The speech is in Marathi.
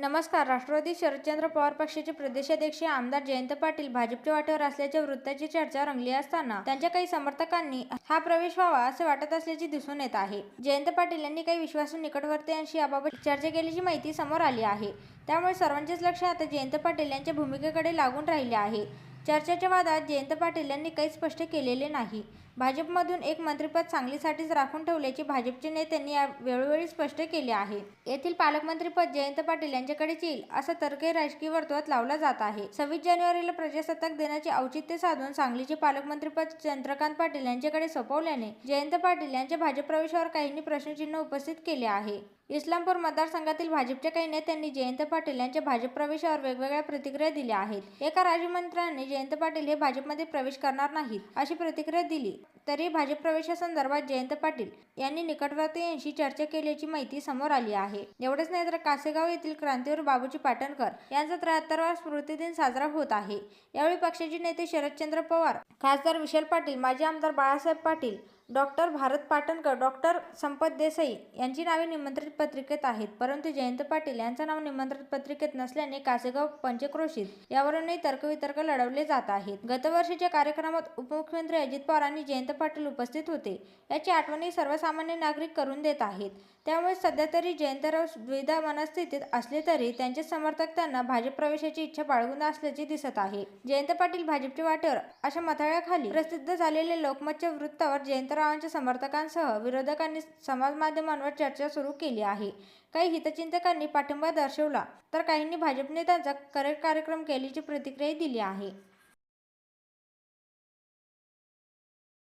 नमस्कार राष्ट्रवादी शरदचंद्र पवार पक्षाचे प्रदेशाध्यक्ष आमदार जयंत पाटील भाजपच्या वाटेवर असल्याच्या वृत्ताची चर्चा रंगली असताना त्यांच्या काही समर्थकांनी हा प्रवेश व्हावा असे वाटत असल्याचे दिसून येत आहे. जयंत पाटील यांनी काही विश्वासू निकटवर्तीयांशी याबाबत चर्चा केल्याची माहिती समोर आली आहे. त्यामुळे सर्वांचेच लक्ष आता जयंत पाटील यांच्या भूमिकेकडे लागून राहिले आहे. चर्चेच्या वादात जयंत पाटील यांनी काही स्पष्ट केलेले नाही. भाजपमधून एक मंत्रिपद सांगलीसाठीच राखून ठेवल्याचे भाजपचे नेत्यांनी या वेळोवेळी स्पष्ट केले आहे. येथील पालकमंत्रीपद जयंत पाटील यांच्याकडेच येईल असा तर्कही राजकीय वर्तुळात लावला जात आहे. सव्वीस जानेवारीला प्रजासत्ताक दिनाचे औचित्य साधून सांगलीचे पालकमंत्रीपद चंद्रकांत पाटील यांच्याकडे सोपवल्याने जयंत पाटील यांच्या भाजप प्रवेशावर काहींनी प्रश्नचिन्ह उपस्थित केले आहे. इस्लामपूर मतदारसंघातील भाजपच्या काही नेत्यांनी जयंत पाटील यांच्या भाजप प्रवेशावर वेगवेगळ्या प्रतिक्रिया दिल्या आहेत. एका राज्यमंत्र्यांनी जयंत पाटील हे भाजपमध्ये प्रवेश करणार नाहीत अशी प्रतिक्रिया दिली. तरी भाजप प्रवेशासंदर्भात जयंत पाटील यांनी निकटवर्तीयांशी चर्चा केल्याची माहिती समोर आली आहे. एवढेच नाही तर कासेगाव येथील क्रांतीवर बाबूजी पाटणकर यांचा त्र्याहत्तरवा स्मृतिदिन साजरा होत आहे. यावेळी पक्षाचे नेते शरदचंद्र पवार खासदार विशाल पाटील माजी आमदार बाळासाहेब पाटील डॉक्टर भारत पाटणकर डॉक्टर संपत देसाई यांची नावे निमंत्रित पत्रिकेत आहेत. परंतु जयंत पाटील यांचं नाव निमंत्रित पत्रिकेत नसल्याने कासेगाव पंचक्रोशीत यावरूनही तर्कवितर्क लढवले जात आहेत. गतवर्षीच्या कार्यक्रमात उपमुख्यमंत्री अजित पवार आणि जयंत पाटील उपस्थित होते. याची आठवणी सर्वसामान्य नागरिक करून देत आहेत. त्यामुळे सध्या तरी जयंतराव द्विधा मनस्थितीत असले तरी त्यांचे समर्थक त्यांना भाजप प्रवेशाची इच्छा बाळगून असल्याचे दिसत आहे. जयंत पाटील भाजपच्या वाटेवर अशा मथाळ्याखाली प्रसिद्ध झालेले लोकमतच्या वृत्तावर जयंतरावांच्या समर्थकांसह विरोधकांनी समाज माध्यमांवर चर्चा सुरू केली आहे. काही हितचिंतकांनी पाठिंबा दर्शवला तर काहींनी भाजप नेत्यांचा करेक्ट कार्यक्रम केल्याची प्रतिक्रिया दिली आहे.